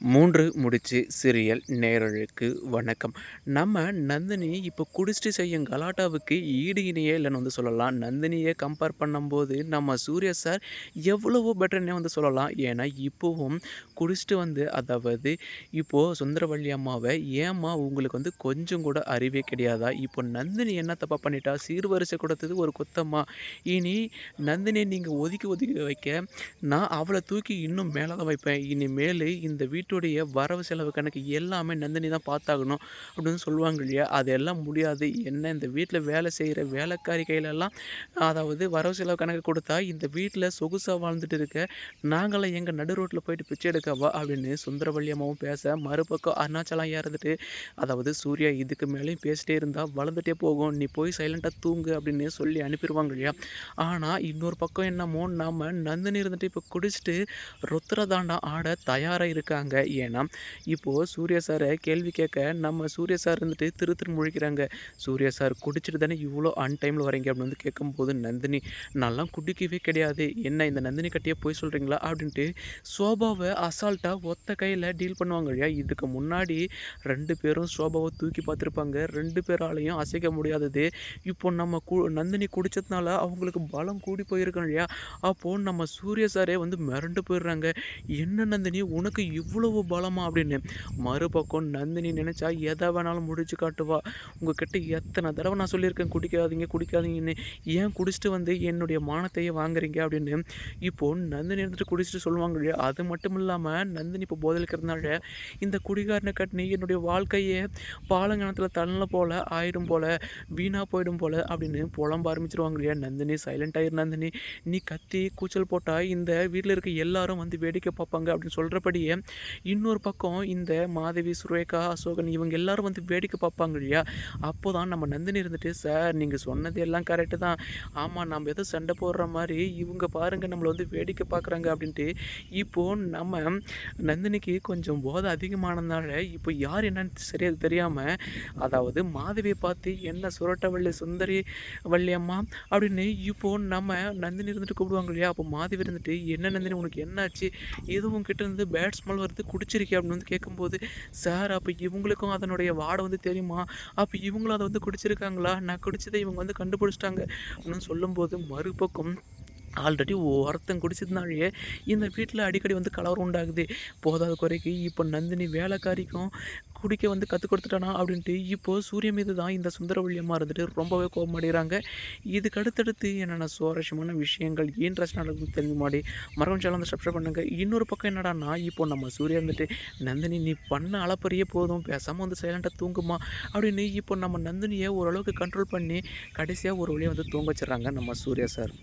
மூன்று முடிச்சு சிரியல் நேரலுக்கு வணக்கம். நம்ம நந்தினி இப்போ குடிச்சிட்டு செய்யும் கலாட்டாவுக்கு ஈடு இணையே இல்லைன்னு வந்து சொல்லலாம். நந்தினியை கம்பேர் பண்ணும்போது நம்ம சூர்யா சார் எவ்வளவோ பெட்டர்னே வந்து சொல்லலாம். ஏன்னா இப்போவும் குடிச்சிட்டு வந்து அதாவது இப்போது சுந்தரவள்ளி அம்மாவை ஏம்மா உங்களுக்கு வந்து கொஞ்சம் கூட அறிவே கிடையாதா? இப்போ நந்தினி என்ன தப்பாக பண்ணிட்டா? சீர்வரிசை கொடுத்தது ஒரு குத்தம்மா இனி நந்தினியை நீங்கள் ஒதுக்கி ஒதுக்கி வைக்க நான் அவளை தூக்கி இன்னும் மேலே தான் வைப்பேன். இனிமேல் இந்த வீட்டு வீட்டுடைய வரவு செலவு கணக்கு எல்லாமே நந்தினி தான் பார்த்தாகணும் அப்படின்னு சொல்லுவாங்க இல்லையா? அதெல்லாம் முடியாது. என்ன இந்த வீட்டில் வேலை செய்கிற வேலைக்காரி கையிலெல்லாம் அதாவது வரவு செலவு கணக்கு கொடுத்தா இந்த வீட்டில் சொகுசாக வாழ்ந்துட்டு இருக்க நாங்களாம் எங்கள் நடு ரோட்டில் போயிட்டு பிச்சை எடுக்கவா அப்படின்னு சுந்தரவள்ளி அம்மாவும் பேச மறுபக்கம் அருணாச்சலம் இறந்துட்டு அதாவது சூர்யா இதுக்கு மேலேயும் பேசிட்டே இருந்தால் வளர்ந்துட்டே போகும். நீ போய் சைலண்ட்டாக தூங்கு அப்படின்னு சொல்லி அனுப்பிடுவாங்க இல்லையா? ஆனால் இன்னொரு பக்கம் என்னமோ நம்ம நந்தினி இருந்துட்டு இப்போ குடிச்சிட்டு ருத்ரதாண்டா ஆட தயாராக இருக்காங்க. ஏன்னா இப்போது சூர்யா சாரை கேள்வி கேட்க நம்ம சூர்யா சார் இருந்துட்டு திரு திரு முழிக்கிறாங்க. சூர்யா சார் குடிச்சிட்டு தானே இவ்வளோ அன் டைமில் வரீங்க அப்படின்னு வந்து கேட்கும்போது நந்தினி நல்லா குடிக்கவே கிடையாது. என்ன இந்த நந்தினி கட்டியே போய் சொல்கிறீங்களா அப்படின்ட்டு சோபாவை அசால்ட்டாக ஒத்த கையில் டீல் பண்ணுவாங்க இல்லையா? இதுக்கு முன்னாடி ரெண்டு பேரும் சோபாவை தூக்கி பார்த்துருப்பாங்க. ரெண்டு பேராலையும் அசைக்க முடியாதது. இப்போ நம்ம கு நந்தினி குடித்ததுனால அவங்களுக்கு பலம் கூடி போயிருக்கோம் இல்லையா? அப்போது நம்ம சூர்யா சாரே வந்து மிரண்டு போயிடுறாங்க. என்ன நந்தினி உனக்கு இவ்வளோ இவ்வளவு பலமா அப்படின்னு மறுபக்கம் நந்தினி நினச்சா எதை வேணாலும் முடிச்சு காட்டுவா. உங்ககிட்ட எத்தனை தடவை நான் சொல்லியிருக்கேன் குடிக்காதீங்க குடிக்காதீங்கன்னு. ஏன் குடிச்சிட்டு வந்து என்னுடைய மானத்தையே வாங்குறீங்க அப்படின்னு? இப்போது நந்தினி இருந்துட்டு குடிச்சிட்டு சொல்லுவாங்க இல்லையா? அது மட்டும் இல்லாமல் நந்தினி இப்போ போதலிக்கிறதுனால இந்த குடிகாரனை கட்டினி என்னுடைய வாழ்க்கையே பாலங்கணத்தில் தள்ள போல ஆயிடும் போல வீணாக போயிடும் போல அப்படின்னு புலம்ப ஆரம்பிச்சிருவாங்க இல்லையா? நந்தினி சைலண்ட் ஆயிரு நந்தினி. நீ கத்தி கூச்சல் போட்டால் இந்த வீட்டில் இருக்க எல்லாரும் வந்து வேடிக்கை பார்ப்பாங்க அப்படின்னு சொல்கிறபடியே இன்னொரு பக்கம் இந்த மாதவி சுரேகா அசோகன் இவங்க எல்லாரும் வந்து வேடிக்கை பார்ப்பாங்க இல்லையா? அப்போ தான் நம்ம நந்தினி இருந்துட்டு சார் நீங்கள் சொன்னது எல்லாம் கரெக்டு தான். ஆமாம் நம்ம எதோ சண்டை போடுற மாதிரி இவங்க பாருங்கள் நம்மளை வந்து வேடிக்கை பார்க்குறாங்க அப்படின்ட்டு இப்போது நம்ம நந்தினிக்கு கொஞ்சம் போதை அதிகமானதுனால இப்போ யார் என்னன்னு சரியாக தெரியாமல் அதாவது மாதவியை பார்த்து என்ன சுரட்டவள்ளி சுந்தரி வள்ளியம்மா அப்படின்னு இப்போது நம்ம நந்தினி இருந்துட்டு கூப்பிடுவாங்க இல்லையா? அப்போ மாதவி இருந்துட்டு என்ன நந்தினி உனக்கு என்னாச்சு? எதுவும் கிட்ட இருந்து பேட் ஸ்மெல் வருது குடிச்சிருக்கே அப்படின்னு வந்து கேட்கும்போது சார் அப்போ இவங்களுக்கும் அதனுடைய வாடை வந்து தெரியுமா? அப்போ இவங்களும் அதை வந்து குடிச்சிருக்காங்களா? நான் குடிச்சதை இவங்க வந்து கண்டுபிடிச்சிட்டாங்க. அப்படின்னு சொல்லும்போது மறுபக்கம் ஆல்ரெடி ஒருத்தன் குடிச்சதுனாலேயே இந்த வீட்டில் அடிக்கடி வந்து கலவரம் உண்டாகுது. போதாத குறைக்கு. இப்போ நந்தினி வேலைக்காரிக்கும் குடிக்க வந்து கற்றுக் கொடுத்துட்டானா அப்படின்ட்டு இப்போது சூரிய மீது தான் இந்த சுந்தரவள்ளியம்மா இருந்துட்டு ரொம்பவே கோபமடைகிறாங்க இதுக்கு அடுத்தடுத்து என்னென்ன சுவாரஸ்யமான விஷயங்கள் இன்ட்ரெஸ்ட் நடக்குது தெரிஞ்சு மாடி? மரம் சேனல் வந்து சப்ஸ்கிரைப் பண்ணுங்க. இன்னொரு பக்கம் என்னடானா இப்போ நம்ம சூரிய இருந்துட்டு நந்தினி நீ பண்ண அளப்பறியே போதும். பேசாமல் வந்து சைலண்ட்டாக தூங்குமா? அப்படின்னு இப்போ நம்ம நந்தினியை ஓரளவுக்கு கண்ட்ரோல் பண்ணி கடைசியாக ஒரு வழியாக வந்து தூங்க வச்சிடறாங்க நம்ம சூர்யா சார்